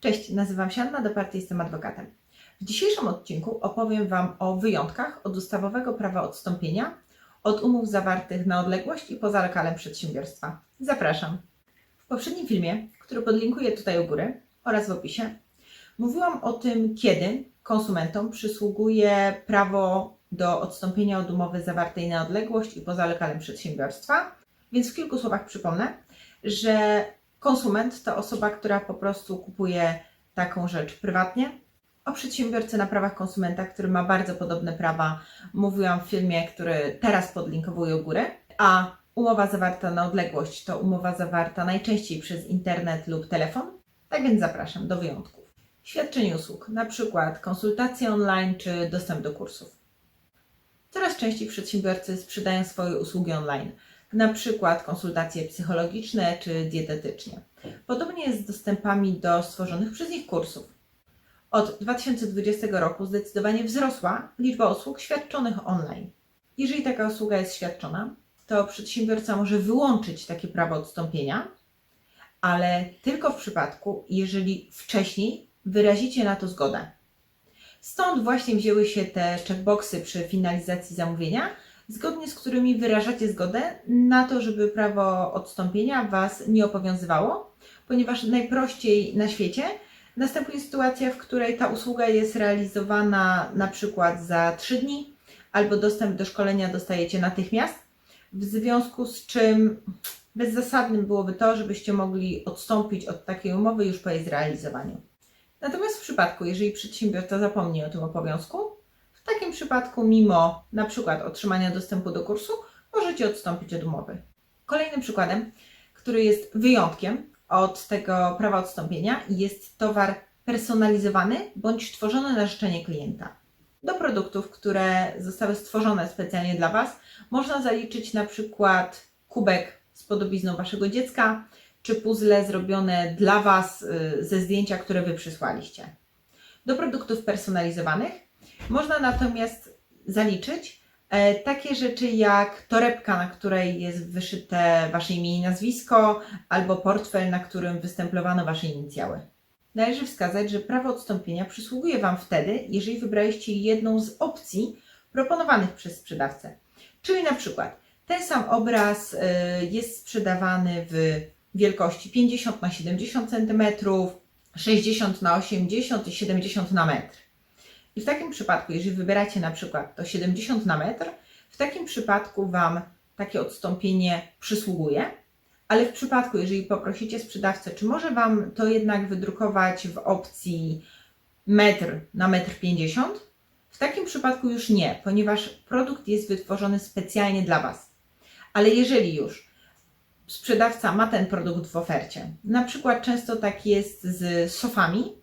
Cześć, nazywam się Anna Doparty, jestem adwokatem. W dzisiejszym odcinku opowiem Wam o wyjątkach od ustawowego prawa odstąpienia od umów zawartych na odległość i poza lokalem przedsiębiorstwa. Zapraszam. W poprzednim filmie, który podlinkuję tutaj u góry oraz w opisie, mówiłam o tym, kiedy konsumentom przysługuje prawo do odstąpienia od umowy zawartej na odległość i poza lokalem przedsiębiorstwa. Więc w kilku słowach przypomnę, że konsument to osoba, która po prostu kupuje taką rzecz prywatnie. O przedsiębiorcy na prawach konsumenta, który ma bardzo podobne prawa, mówiłam w filmie, który teraz podlinkowuję u góry. A umowa zawarta na odległość to umowa zawarta najczęściej przez internet lub telefon. Tak więc zapraszam do wyjątków. Świadczenie usług, na przykład konsultacje online czy dostęp do kursów. Coraz częściej przedsiębiorcy sprzedają swoje usługi online, na przykład konsultacje psychologiczne czy dietetyczne. Podobnie jest z dostępami do stworzonych przez nich kursów. Od 2020 roku zdecydowanie wzrosła liczba usług świadczonych online. Jeżeli taka usługa jest świadczona, to przedsiębiorca może wyłączyć takie prawo odstąpienia, ale tylko w przypadku, jeżeli wcześniej wyrazicie na to zgodę. Stąd właśnie wzięły się te checkboxy przy finalizacji zamówienia, zgodnie z którymi wyrażacie zgodę na to, żeby prawo odstąpienia Was nie obowiązywało, ponieważ najprościej na świecie następuje sytuacja, w której ta usługa jest realizowana na przykład za 3 dni, albo dostęp do szkolenia dostajecie natychmiast, w związku z czym bezzasadnym byłoby to, żebyście mogli odstąpić od takiej umowy już po jej zrealizowaniu. Natomiast w przypadku, jeżeli przedsiębiorca zapomni o tym obowiązku, w takim przypadku, mimo na przykład otrzymania dostępu do kursu, możecie odstąpić od umowy. Kolejnym przykładem, który jest wyjątkiem od tego prawa odstąpienia, jest towar personalizowany bądź tworzony na życzenie klienta. Do produktów, które zostały stworzone specjalnie dla Was, można zaliczyć na przykład kubek z podobizną Waszego dziecka, czy puzzle zrobione dla Was y, ze zdjęcia, które Wy przysłaliście. Do produktów personalizowanych można natomiast zaliczyć e, takie rzeczy jak torebka, na której jest wyszyte Wasze imię i nazwisko, albo portfel, na którym występowano Wasze inicjały. Należy wskazać, że prawo odstąpienia przysługuje Wam wtedy, jeżeli wybraliście jedną z opcji proponowanych przez sprzedawcę. Czyli na przykład ten sam obraz y, jest sprzedawany w wielkości 50 na 70 cm, 60 na 80 i 70 na metr. I w takim przypadku, jeżeli wybieracie na przykład to 70 na metr, w takim przypadku Wam takie odstąpienie przysługuje, ale w przypadku, jeżeli poprosicie sprzedawcę, czy może Wam to jednak wydrukować w opcji metr na metr 50, w takim przypadku już nie, ponieważ produkt jest wytworzony specjalnie dla Was. Ale jeżeli już sprzedawca ma ten produkt w ofercie. Na przykład często tak jest z sofami,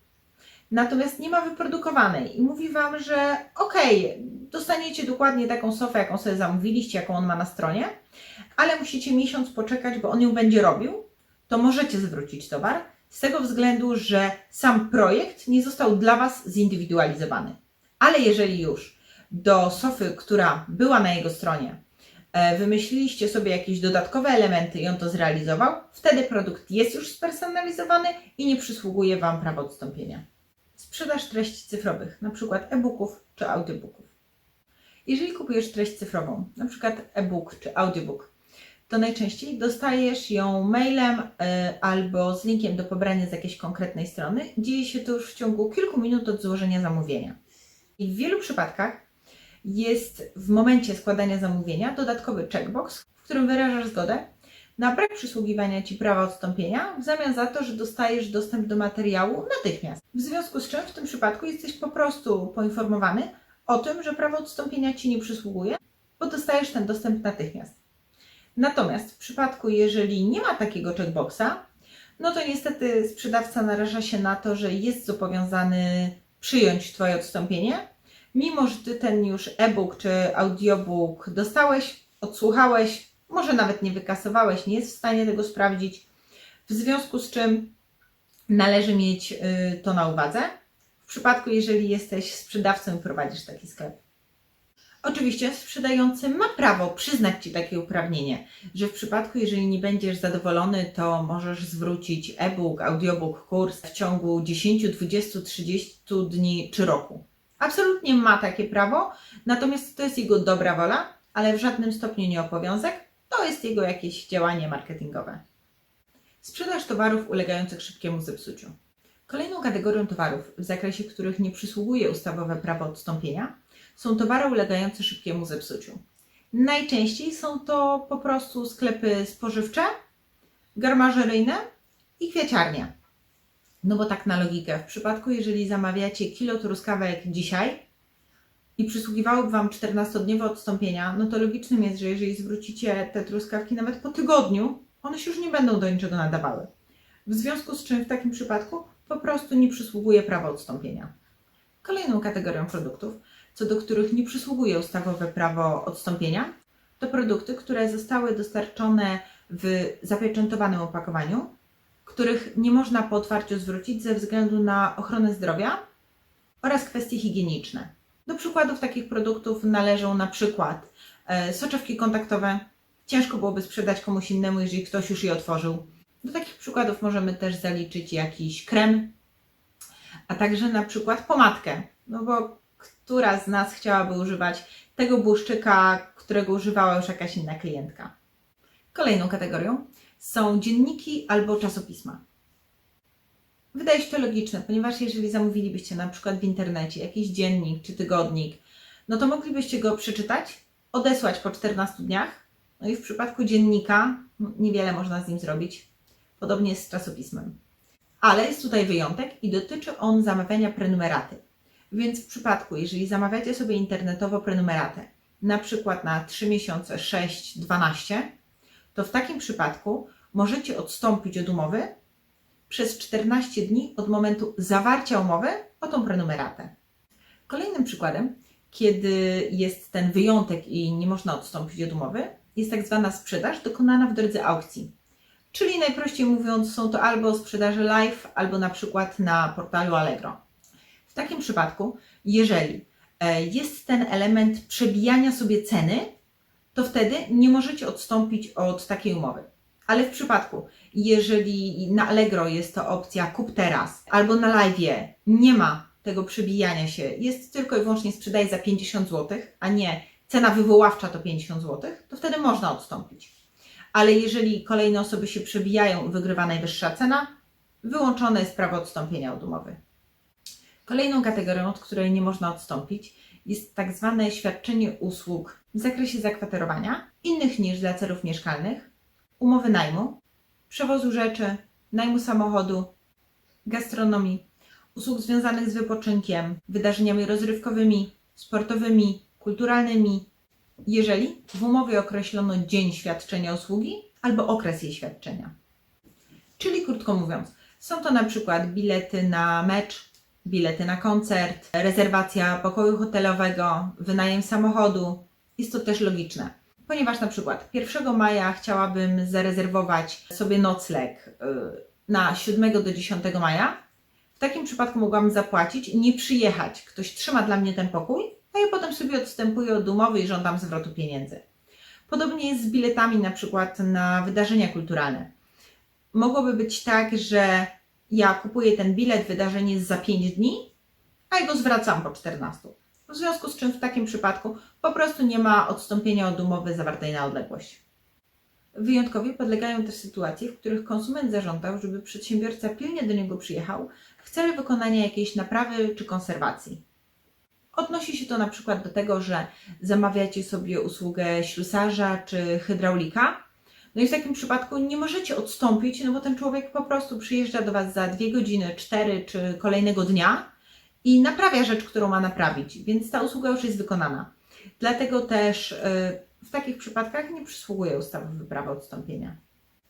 natomiast nie ma wyprodukowanej i mówi Wam, że okej, dostaniecie dokładnie taką sofę, jaką sobie zamówiliście, jaką on ma na stronie, ale musicie miesiąc poczekać, bo on ją będzie robił, to możecie zwrócić towar z tego względu, że sam projekt nie został dla Was zindywidualizowany. Ale jeżeli już do sofy, która była na jego stronie, e, wymyśliliście sobie jakieś dodatkowe elementy i on to zrealizował, wtedy produkt jest już spersonalizowany i nie przysługuje Wam prawa odstąpienia. Sprzedaż treści cyfrowych, przykład e-booków czy audiobooków. Jeżeli kupujesz treść cyfrową, przykład e-book czy audiobook, to najczęściej dostajesz ją mailem y, albo z linkiem do pobrania z jakiejś konkretnej strony. Dzieje się to już w ciągu kilku minut od złożenia zamówienia. I w wielu przypadkach jest w momencie składania zamówienia dodatkowy checkbox, w którym wyrażasz zgodę na brak przysługiwania Ci prawa odstąpienia w zamian za to, że dostajesz dostęp do materiału natychmiast. W związku z czym w tym przypadku jesteś po prostu poinformowany o tym, że prawo odstąpienia Ci nie przysługuje, bo dostajesz ten dostęp natychmiast. Natomiast w przypadku, jeżeli nie ma takiego checkboxa, no to niestety sprzedawca naraża się na to, że jest zobowiązany przyjąć Twoje odstąpienie, mimo że Ty ten już e-book czy audiobook dostałeś, odsłuchałeś, może nawet nie wykasowałeś, nie jest w stanie tego sprawdzić, w związku z czym należy mieć y, to na uwadze. W przypadku, jeżeli jesteś sprzedawcą i prowadzisz taki sklep. Oczywiście sprzedający ma prawo przyznać Ci takie uprawnienie, że w przypadku, jeżeli nie będziesz zadowolony, to możesz zwrócić e-book, audiobook, kurs w ciągu 10, 20, 30 dni czy roku. Absolutnie ma takie prawo, natomiast to jest jego dobra wola, ale w żadnym stopniu nie obowiązek, to jest jego jakieś działanie marketingowe. Sprzedaż towarów ulegających szybkiemu zepsuciu. Kolejną kategorią towarów, w zakresie których nie przysługuje ustawowe prawo odstąpienia, są towary ulegające szybkiemu zepsuciu. Najczęściej są to po prostu sklepy spożywcze, garmażeryjne i kwieciarnie. No bo tak na logikę, w przypadku jeżeli zamawiacie kilo truskawek dzisiaj i przysługiwałyby Wam 14-dniowe odstąpienia, no to logicznym jest, że jeżeli zwrócicie te truskawki nawet po tygodniu, one się już nie będą do niczego nadawały. W związku z czym w takim przypadku po prostu nie przysługuje prawo odstąpienia. Kolejną kategorią produktów, co do których nie przysługuje ustawowe prawo odstąpienia, to produkty, które zostały dostarczone w zapieczętowanym opakowaniu, których nie można po otwarciu zwrócić ze względu na ochronę zdrowia oraz kwestie higieniczne. Do przykładów takich produktów należą na przykład e, soczewki kontaktowe. Ciężko byłoby sprzedać komuś innemu, jeżeli ktoś już je otworzył. Do takich przykładów możemy też zaliczyć jakiś krem, a także na przykład pomadkę. No bo która z nas chciałaby używać tego błyszczyka, którego używała już jakaś inna klientka? Kolejną kategorią są dzienniki albo czasopisma. Wydaje się to logiczne, ponieważ jeżeli zamówilibyście na przykład w internecie jakiś dziennik czy tygodnik, no to moglibyście go przeczytać, odesłać po 14 dniach. No i w przypadku dziennika niewiele można z nim zrobić. Podobnie jest z czasopismem. Ale jest tutaj wyjątek i dotyczy on zamawiania prenumeraty. Więc w przypadku, jeżeli zamawiacie sobie internetowo prenumeratę, na przykład na 3 miesiące, 6, 12, to w takim przypadku możecie odstąpić od umowy przez 14 dni od momentu zawarcia umowy o tą prenumeratę. Kolejnym przykładem, kiedy jest ten wyjątek i nie można odstąpić od umowy, jest tak zwana sprzedaż dokonana w drodze aukcji. Czyli najprościej mówiąc, są to albo sprzedaże live, albo na przykład na portalu Allegro. W takim przypadku, jeżeli e, jest ten element przebijania sobie ceny, to wtedy nie możecie odstąpić od takiej umowy. Ale w przypadku, jeżeli na Allegro jest to opcja kup teraz, albo na live nie ma tego przebijania się, jest tylko i wyłącznie sprzedaj za 50 zł, a nie cena wywoławcza to 50 zł, to wtedy można odstąpić. Ale jeżeli kolejne osoby się przebijają i wygrywa najwyższa cena, wyłączone jest prawo odstąpienia od umowy. Kolejną kategorią, od której nie można odstąpić, jest tak zwane świadczenie usług w zakresie zakwaterowania, innych niż dla celów mieszkalnych, umowy najmu, przewozu rzeczy, najmu samochodu, gastronomii, usług związanych z wypoczynkiem, wydarzeniami rozrywkowymi, sportowymi, kulturalnymi, jeżeli w umowie określono dzień świadczenia usługi albo okres jej świadczenia. Czyli krótko mówiąc, są to na przykład bilety na mecz, bilety na koncert, rezerwacja pokoju hotelowego, wynajem samochodu. Jest to też logiczne, ponieważ na przykład 1 maja chciałabym zarezerwować sobie nocleg y, na 7 do 10 maja. W takim przypadku mogłabym zapłacić, nie przyjechać. Ktoś trzyma dla mnie ten pokój, a ja potem sobie odstępuję od umowy i żądam zwrotu pieniędzy. Podobnie jest z biletami na przykład na wydarzenia kulturalne. Mogłoby być tak, że ja kupuję ten bilet, wydarzenie jest za 5 dni, a ja go zwracam po 14. W związku z czym w takim przypadku po prostu nie ma odstąpienia od umowy zawartej na odległość. Wyjątkowi podlegają też sytuacje, w których konsument zażądał, żeby przedsiębiorca pilnie do niego przyjechał w celu wykonania jakiejś naprawy czy konserwacji. Odnosi się to na przykład do tego, że zamawiacie sobie usługę ślusarza czy hydraulika, no i w takim przypadku nie możecie odstąpić, no bo ten człowiek po prostu przyjeżdża do Was za dwie godziny, cztery czy kolejnego dnia i naprawia rzecz, którą ma naprawić, więc ta usługa już jest wykonana. Dlatego też y, w takich przypadkach nie przysługuje ustawy prawa odstąpienia.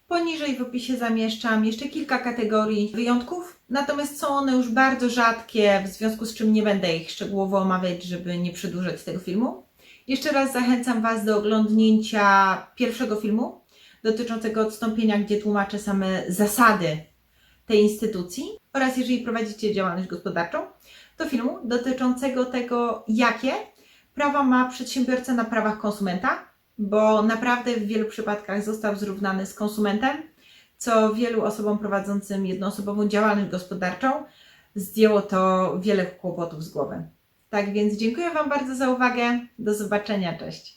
Poniżej w opisie zamieszczam jeszcze kilka kategorii wyjątków, natomiast są one już bardzo rzadkie, w związku z czym nie będę ich szczegółowo omawiać, żeby nie przedłużać tego filmu. Jeszcze raz zachęcam Was do oglądnięcia pierwszego filmu dotyczącego odstąpienia, gdzie tłumaczę same zasady tej instytucji oraz jeżeli prowadzicie działalność gospodarczą, do filmu dotyczącego tego, jakie prawa ma przedsiębiorca na prawach konsumenta, bo naprawdę w wielu przypadkach został zrównany z konsumentem, co wielu osobom prowadzącym jednoosobową działalność gospodarczą zdjęło to wiele kłopotów z głowy. Tak więc dziękuję Wam bardzo za uwagę. Do zobaczenia. Cześć.